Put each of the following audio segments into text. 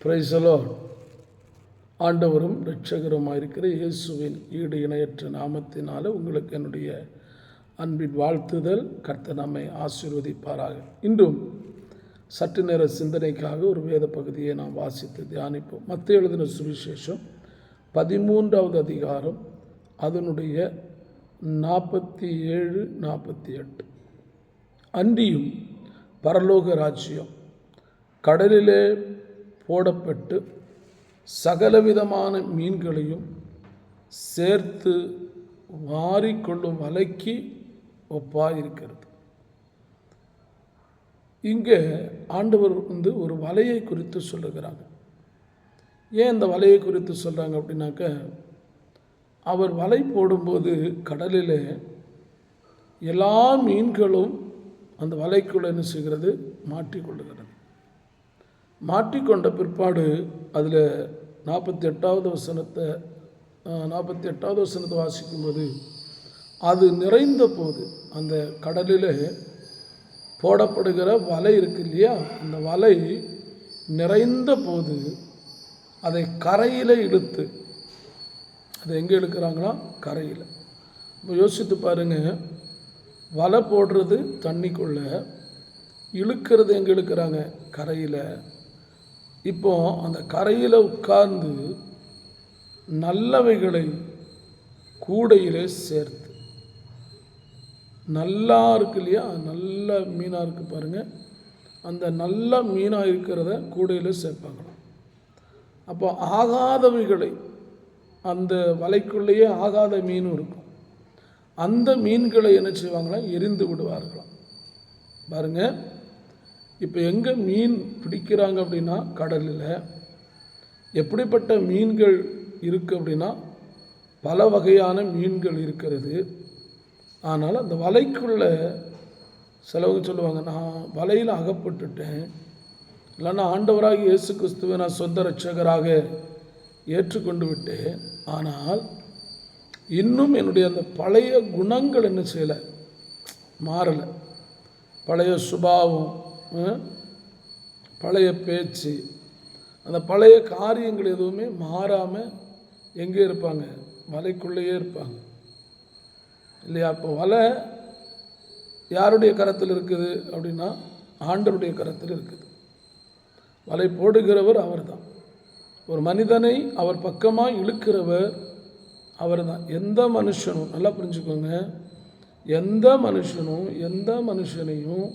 பிரைசலோ ஆண்டவரும் இரட்சகருமாக இருக்கிற இயேசுவின் ஈடு இணையற்ற நாமத்தினால் உங்களுக்கு என்னுடைய அன்பின் வாழ்த்துதல். கர்த்த நம்மை ஆசீர்வதிப்பாராக. இன்றும் சற்று நேர சிந்தனைக்காக ஒரு வேத பகுதியை நாம் வாசித்து தியானிப்போம். மற்ற எழுதின சுவிசேஷம் பதிமூன்றாவது அதிகாரம் அதனுடைய நாற்பத்தி ஏழு நாற்பத்தி எட்டு அன்றியும் பரலோக ராஜ்யம் கடலிலே போடப்பட்டு சகலவிதமான மீன்களையும் சேர்த்து வாரிக்கொள்ளும் வலைக்கு ஒப்பாயிருக்கிறது. இங்கே ஆண்டவர் வந்து ஒரு வலையை குறித்து சொல்லுகிறாங்க. ஏன் இந்த வலையை குறித்து சொல்கிறாங்க அப்படின்னாக்க அவர் வலை போடும்போது கடலில் எல்லா மீன்களும் அந்த வலைக்குள்ள என்ன செய்கிறது? மாட்டிக்கொள்ளுகிறது. மாட்டிக்கொண்ட பிற்பாடு அதில் நாற்பத்தி எட்டாவது வசனத்தை நாற்பத்தி எட்டாவது வசனத்தை வாசிக்கும்போது அது நிறைந்த போது அந்த கடலில் போடப்படுகிற வலை இருக்கு இல்லையா? அந்த வலை நிறைந்த போது அதை கரையில் இழுத்து அதை எங்கே இழுக்கிறாங்களா கரையில். இப்போ யோசித்து பாருங்கள் வலை போடுறது தண்ணிக்குள்ளே இழுக்கிறது எங்கே இழுக்கிறாங்க? கரையில். இப்போ அந்த கரையில் உட்கார்ந்து நல்லவைகளை கூடையிலே சேர்த்து. நல்லா இருக்கு இல்லையா? நல்ல மீனாக இருக்குது பாருங்கள் அந்த நல்ல மீனாக இருக்கிறத கூடையில் சேர்ப்பாங்களாம். அப்போ ஆகாதவைகளை அந்த வலைக்குள்ளேயே ஆகாத மீனும் இருக்கும். அந்த மீன்களை என்ன செய்வாங்களாம்? எரிந்து விடுவார்களாம். பாருங்கள் இப்போ எங்கே மீன் பிடிக்கிறாங்க அப்படின்னா கடலில். எப்படிப்பட்ட மீன்கள் இருக்குது அப்படின்னா பல வகையான மீன்கள் இருக்கிறது. ஆனால் அந்த வலைக்குள்ளே சிலவங்க சொல்லுவாங்க நான் வலையில் அகப்பட்டுட்டேன். இல்லைன்னா ஆண்டவராக இயேசு கிறிஸ்துவை நான் சொந்த ரட்சகராக ஏற்றுக்கொண்டு விட்டேன். ஆனால் இன்னும் என்னுடைய அந்த பழைய குணங்கள் என்ன செய்யலை? மாறலை. பழைய சுபாவம் பழைய பேச்சு. அந்த பழைய காரியங்கள் எதுவுமே மாறாமல் எங்கே இருப்பாங்க? வலைக்குள்ளேயே இருப்பாங்க. இல்லையா? அப்போ வலை யாருடைய கரத்தில் இருக்குது அப்படின்னா ஆண்டருடைய கரத்தில் இருக்குது. வலை போடுகிறவர் அவர் தான் ஒரு மனிதனை அவர் பக்கமாக இழுக்கிறவர் அவர் தான் எந்த மனுஷனும் நல்லா புரிஞ்சுக்கோங்க எந்த மனுஷனும் எந்த மனுஷனையும்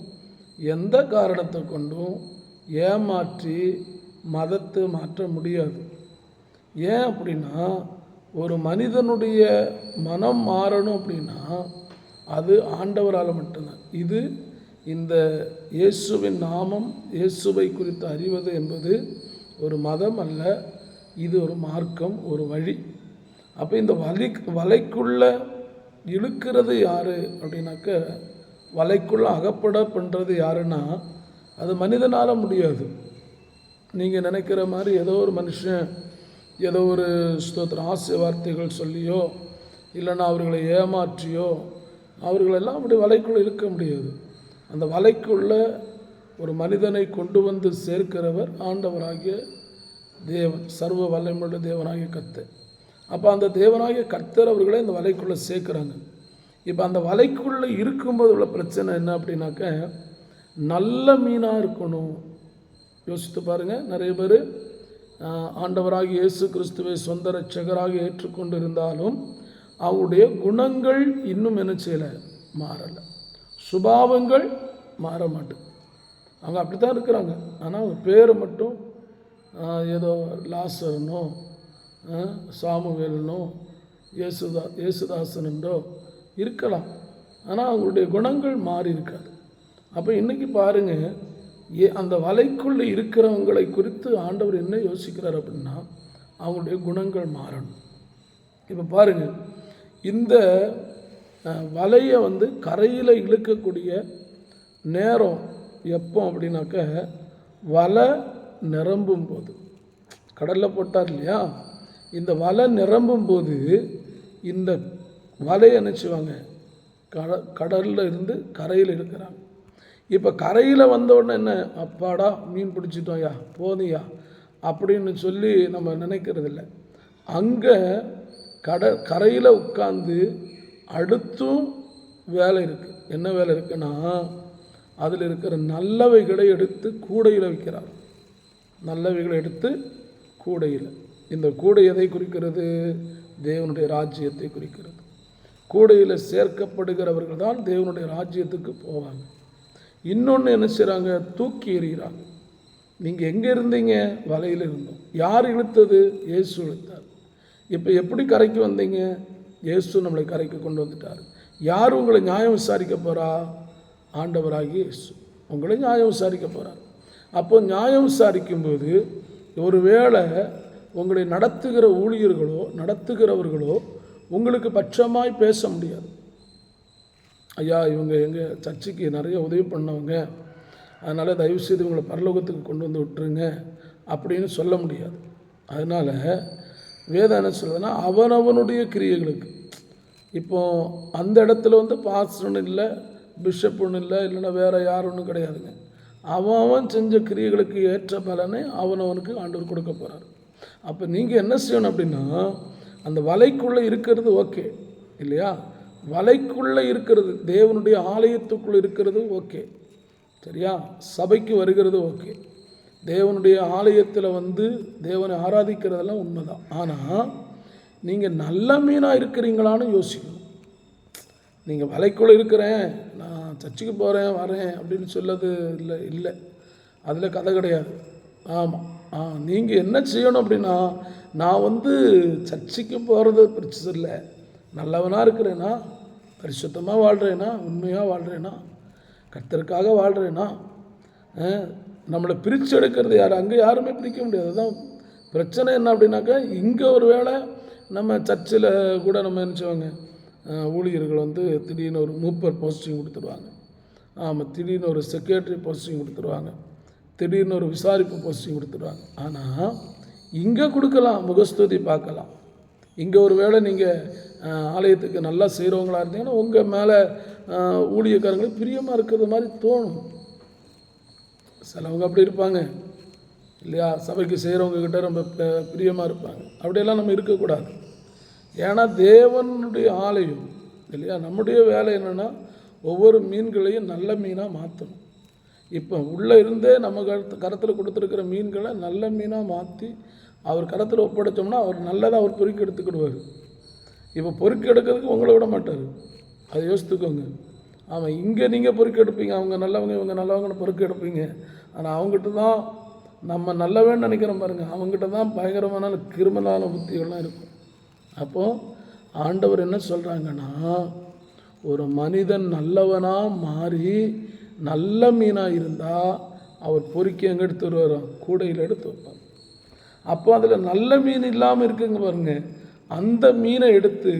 எந்த காரணத்தை கொண்டும் ஏமாற்றி மதத்தை மாற்ற முடியாது. ஏன் அப்படின்னா ஒரு மனிதனுடைய மனம் மாறணும் அப்படின்னா அது ஆண்டவரால் மட்டும்தான். இது இந்த இயேசுவின் நாமம் இயேசுவை குறித்து அறிவது என்பது ஒரு மதம் அல்ல இது ஒரு மார்க்கம் ஒரு வழி. அப்போ இந்த வலி வலைக்குள்ளே இழுக்கிறது யார் அப்படின்னாக்க வலைக்குள்ளே அகப்பட பண்ணுறது யாருன்னா அது மனிதனால் முடியாது. நீங்கள் நினைக்கிற மாதிரி ஏதோ ஒரு மனுஷன் ஏதோ ஒரு ஸ்தோத்திர ஆசிய வார்த்தைகள் சொல்லியோ இல்லைன்னா அவர்களை ஏமாற்றியோ அவர்களெல்லாம் அப்படி வலைக்குள்ளே இருக்க முடியாது. அந்த வலைக்குள்ளே ஒரு மனிதனை கொண்டு வந்து சேர்க்கிறவர் ஆண்டவராகிய தேவன் சர்வ வல்லமுள்ள தேவனாகிய கர்த்தர். அப்போ அந்த தேவனாகிய கர்த்தர் அவர்களை இந்த வலைக்குள்ளே சேர்க்குறாங்க. இப்போ அந்த வலைக்குள்ளே இருக்கும்போது உள்ள பிரச்சனை என்ன அப்படின்னாக்க நல்ல மீனாக இருக்கணும். யோசித்து பாருங்கள் நிறைய பேர் ஆண்டவராக இயேசு கிறிஸ்துவை சொந்த ரட்சகராக ஏற்றுக்கொண்டு இருந்தாலும் அவருடைய குணங்கள் இன்னும் என்ன செய்யலை? மாறலை. சுபாவங்கள் மாற மாட்டுது. அவங்க அப்படி தான் இருக்கிறாங்க. ஆனால் அவங்க பேர் மட்டும் ஏதோ லாசரனோ சாமுவேலனோ இயேசுதா இயேசுதாசனன்றோ இருக்கலாம். ஆனால் அவங்களுடைய குணங்கள் மாறி இருக்காது. அப்போ இன்றைக்கி பாருங்கள் ஏ அந்த வலைக்குள்ளே இருக்கிறவங்களை குறித்து ஆண்டவர் என்ன யோசிக்கிறார் அப்படின்னா அவங்களுடைய குணங்கள் மாறணும். இப்போ பாருங்கள் இந்த வலையை வந்து கரையில் இழுக்கக்கூடிய நேரம் எப்போ அப்படின்னாக்க வலை நிரம்பும் போது கடலில் போட்டார் இல்லையா? இந்த வலை நிரம்பும் போது இந்த வலையை நினச்சிவாங்க கட கடலில் இருந்து கரையில் இருக்கிறாங்க இப்போ கரையில் வந்த உடனே என்ன? அப்பாடா மீன் பிடிச்சிட்டோம்யா போதியா அப்படின்னு சொல்லி நம்ம நினைக்கிறதில்ல. அங்கே கட கரையில் உட்காந்து அடுத்தும் வேலை இருக்குது என்ன வேலை இருக்குன்னா அதில் இருக்கிற நல்லவைகளை எடுத்து கூடையில் வைக்கிறார். நல்லவைகளை எடுத்து கூடையில். இந்த கூடை எதை குறிக்கிறது? தேவனுடைய ராஜ்யத்தை குறிக்கிறது. கூடையில் சேர்க்கப்படுகிறவர்கள் தான் தேவனுடைய ராஜ்யத்துக்கு போவாங்க. இன்னொன்று என்ன செய்கிறாங்க தூக்கி எறிகிறாங்க. நீங்கள் எங்கே இருந்தீங்க? வலையில் இருந்தோம். யார் இழுத்தது? இயேசு இழுத்தார். இப்போ எப்படி கரைக்கு வந்தீங்க? இயேசு நம்மளை கரைக்கு கொண்டு வந்துட்டார். யார் உங்களை நியாயம் விசாரிக்க போகிறா ஆண்டவராகி இயேசு. உங்களை நியாயம் விசாரிக்க போகிறார் அப்போ நியாயம் விசாரிக்கும்போது ஒருவேளை உங்களை நடத்துகிற ஊழியர்களோ நடத்துகிறவர்களோ உங்களுக்கு பட்சமாய் பேச முடியாது. ஐயா இவங்க எங்கள் சர்ச்சைக்கு நிறைய உதவி பண்ணவங்க. அதனால் தயவுசெய்து இவங்களை பரலோகத்துக்கு கொண்டு வந்து விட்டுருங்க அப்படின்னு சொல்ல முடியாது. அதனால் வேதம் என்ன சொல்லுதுன்னா அவனவனுடைய கிரியைகளுக்கு. இப்போ அந்த இடத்துல வந்து பாஸ்டர்னு இல்லை பிஷப்புன்னு இல்லை இல்லைன்னா வேறு யார் ஒன்றும் கிடையாதுங்க. அவன் அவன் செஞ்ச கிரியைகளுக்கு ஏற்ற பலனை அவனவனுக்கு ஆண்டவர் கொடுக்க போகிறார் அப்போ நீங்கள் என்ன செய்யணும் அப்படின்னா அந்த வலைக்குள்ளே இருக்கிறது ஓகே இல்லையா? வலைக்குள்ளே இருக்கிறது தேவனுடைய ஆலயத்துக்குள்ளே இருக்கிறது ஓகே சரியா? சபைக்கு வருகிறது ஓகே. தேவனுடைய ஆலயத்தில் வந்து தேவனை ஆராதிக்கிறதெல்லாம் உண்மைதான். ஆனால் நீங்கள் நல்ல மீனாக இருக்கிறீங்களான்னு யோசிக்கணும். நீங்கள் வலைக்குள்ளே இருக்கிறேன் நான் சர்ச்சுக்கு போகிறேன் வரேன் அப்படின்னு சொல்லது இல்லை இல்லை. அதில் கதை கிடையாது. ஆமாம் நீங்கள் என்ன செய்யணும் அப்படின்னா நான் வந்து சர்ச்சைக்கு போகிறது பிரச்சனை இல்லை. நல்லவனாக இருக்கிறேன்னா பரிசுத்தமாக வாழ்கிறேன்னா உண்மையாக வாழ்கிறேன்னா கர்த்தருக்காக வாழ்கிறேன்னா நம்மளை பிரித்து எடுக்கிறது யார்? அங்கே யாருமே பிரிக்க முடியாது. அதுதான் பிரச்சனை என்ன அப்படின்னாக்கா இங்கே ஒரு வேளை நம்ம சர்ச்சில் கூட நம்ம நினச்சவங்க ஊழியர்கள் வந்து திடீர்னு ஒரு மூப்பர் போஸ்டிங் கொடுத்துருவாங்க. ஆமாம் திடீர்னு ஒரு செக்ரட்டரி போஸ்டிங் கொடுத்துருவாங்க. திடீர்னு ஒரு விசாரிப்பு போஸ்டிங் கொடுத்துருவாங்க ஆனால் இங்கே கொடுக்கலாம் முகஸ்துதி பார்க்கலாம். இங்கே ஒரு வேளை நீங்கள் ஆலயத்துக்கு நல்லா செய்கிறவங்களா இருந்தீங்கன்னா உங்கள் மேலே ஊழியக்காரங்களுக்கு பிரியமாக இருக்கிறது மாதிரி தோணும். சிலவங்க அப்படி இருப்பாங்க. இல்லையா? சபைக்கு செய்கிறவங்கக்கிட்ட ரொம்ப பிரியமாக இருப்பாங்க. அப்படியெல்லாம் நம்ம இருக்கக்கூடாது. ஏன்னா தேவனுடைய ஆலயம் இல்லையா? நம்முடைய வேலை என்னென்னா ஒவ்வொரு மீன்களையும் நல்ல மீனாக மாற்றணும் இப்போ உள்ளே இருந்தே நம்ம கருத்து கரத்தில் கொடுத்துருக்கிற மீன்களை நல்ல மீனாக மாற்றி அவர் கரத்தில் ஒப்படைச்சோம்னா அவர் நல்லதாக அவர் பொறுக்கி எடுத்துக்கிடுவார். இப்போ பொறுக்கி எடுக்கிறதுக்கு உங்களை விட மாட்டார். அதை யோசித்துக்கோங்க. ஆமாம் இங்கே நீங்கள் பொறுக்கி எடுப்பீங்க அவங்க நல்லவங்க இவங்க நல்லவங்கன்னு பொறுக்கி எடுப்பீங்க. ஆனால் அவங்ககிட்ட தான் நம்ம நல்லவேன்னு நினைக்கிறோம் பாருங்கள் அவங்ககிட்ட தான் பயங்கரமான கிருமலான புத்திகள்லாம் இருக்கும். அப்போது ஆண்டவர் என்ன சொல்கிறாங்கன்னா ஒரு மனிதன் நல்லவனாக மாறி நல்ல மீனாக இருந்தால் அவர் பொறுக்கி எங்கே எடுத்து வருவாராம். கூடையில் எடுத்து வைப்பார் அப்போ அதில் நல்ல மீன் இல்லாமல் இருக்குங்க பாருங்க. அந்த மீனை எடுத்து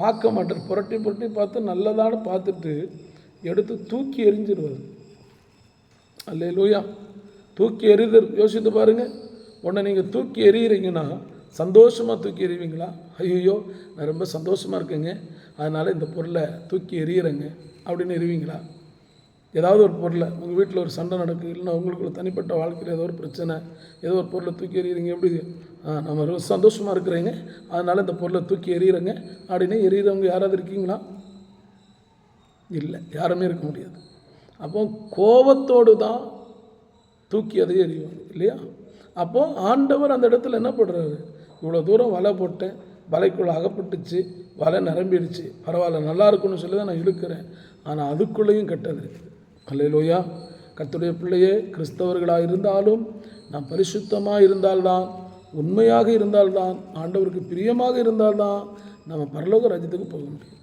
பார்க்க மாட்டார். புரட்டி புரட்டி பார்த்து நல்லதான்னு பார்த்துட்டு எடுத்து தூக்கி எரிஞ்சிருவார் அல்லே லூயா தூக்கி எறிதல். யோசித்து பாருங்கள் உன்னை நீங்கள் தூக்கி எறிகிறீங்கன்னா சந்தோஷமாக தூக்கி எறிவீங்களா? ஐயோ நான் ரொம்ப சந்தோஷமாக இருக்கேங்க. அதனால் இந்த பொருளை தூக்கி எறிகிறேங்க அப்படின்னு எறிவீங்களா? ஏதாவது ஒரு பொருளை உங்கள் வீட்டில் ஒரு சண்டை நடக்குது இல்லைன்னா உங்களுக்குள்ள தனிப்பட்ட வாழ்க்கையில் ஏதோ ஒரு பிரச்சனை ஏதோ ஒரு பொருளை தூக்கி எறிகிறீங்க எப்படி நம்ம ரொம்ப சந்தோஷமாக இருக்கிறீங்க. அதனால் இந்த பொருளை தூக்கி எறிகிறேங்க அப்படின்னு எறிகிறவங்க யாராவது இருக்கீங்களா? இல்லை யாருமே இருக்க முடியாது. அப்போ கோபத்தோடு தான் தூக்கி அதை எறிவாங்க இல்லையா? அப்போது ஆண்டவர் அந்த இடத்துல என்ன பண்ணுறாரு இவ்வளோ தூரம் வலை போட்டேன் வலைக்குள்ளே அகப்பட்டுச்சு வலை நிரம்பிடுச்சு. பரவாயில்ல நல்லா இருக்குன்னு சொல்லி தான் நான் இழுக்கிறேன். ஆனால் அதுக்குள்ளேயும் கெட்டது இருக்குது அல்லையிலோயா கர்த்தருடைய பிள்ளையே கிறிஸ்தவர்களாக இருந்தாலும் நாம் பரிசுத்தமாக இருந்தால்தான் உண்மையாக இருந்தால்தான் ஆண்டவருக்கு பிரியமாக இருந்தால்தான் நம்ம பரலோக ராஜ்யத்துக்கு போக முடியும்.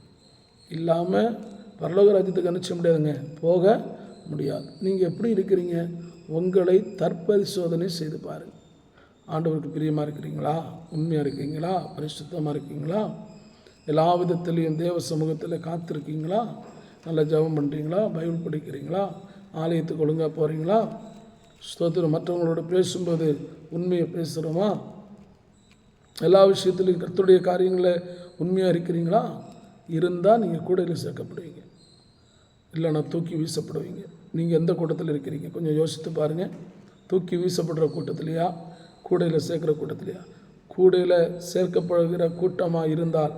இல்லாமல் பரலோக ராஜ்யத்துக்கு அனுப்பிச்ச முடியாதுங்க. போக முடியாது. நீங்கள் எப்படி இருக்கிறீங்க? உங்களை தற்பரிசோதனை செய்து பாருங்கள் ஆண்டவருக்கு பிரியமாக இருக்கிறீங்களா? உண்மையாக இருக்கீங்களா பரிசுத்தமாக இருக்கீங்களா? எல்லா விதத்திலையும் தேவ சமூகத்தில் காத்திருக்கீங்களா? நல்லா ஜெபம் பண்ணுறீங்களா பைபிள் படிக்கிறீங்களா? ஆலயத்துக்கு ஒழுங்காக போகிறீங்களா ஸ்தோத்திரம். மற்றவங்களோட பேசும்போது உண்மையை பேசுகிறோமா எல்லா விஷயத்துலையும் கர்த்தருடைய காரியங்களை உண்மையாக இருக்கிறீங்களா? இருந்தால் நீங்கள் கூடையில் சேர்க்கப்படுவீங்க. இல்லைன்னா தூக்கி வீசப்படுவீங்க. நீங்கள் எந்த கூட்டத்தில் இருக்கிறீங்க? கொஞ்சம் யோசித்து பாருங்கள் தூக்கி வீசப்படுற கூட்டத்திலையா? கூடையில் சேர்க்குற கூட்டத்திலையா? கூடையில் சேர்க்கப்படுகிற கூட்டமாக இருந்தால்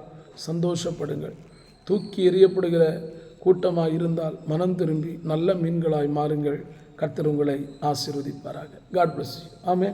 சந்தோஷப்படுங்கள். தூக்கி எறியப்படுகிற கூட்டமாக இருந்தால் மனம் திரும்பி நல்ல மீன்களாய் மாறுங்கள். கர்த்தர் உங்களை ஆசீர்வதிப்பாராக. காட் பிளஸ் யூ ஆமே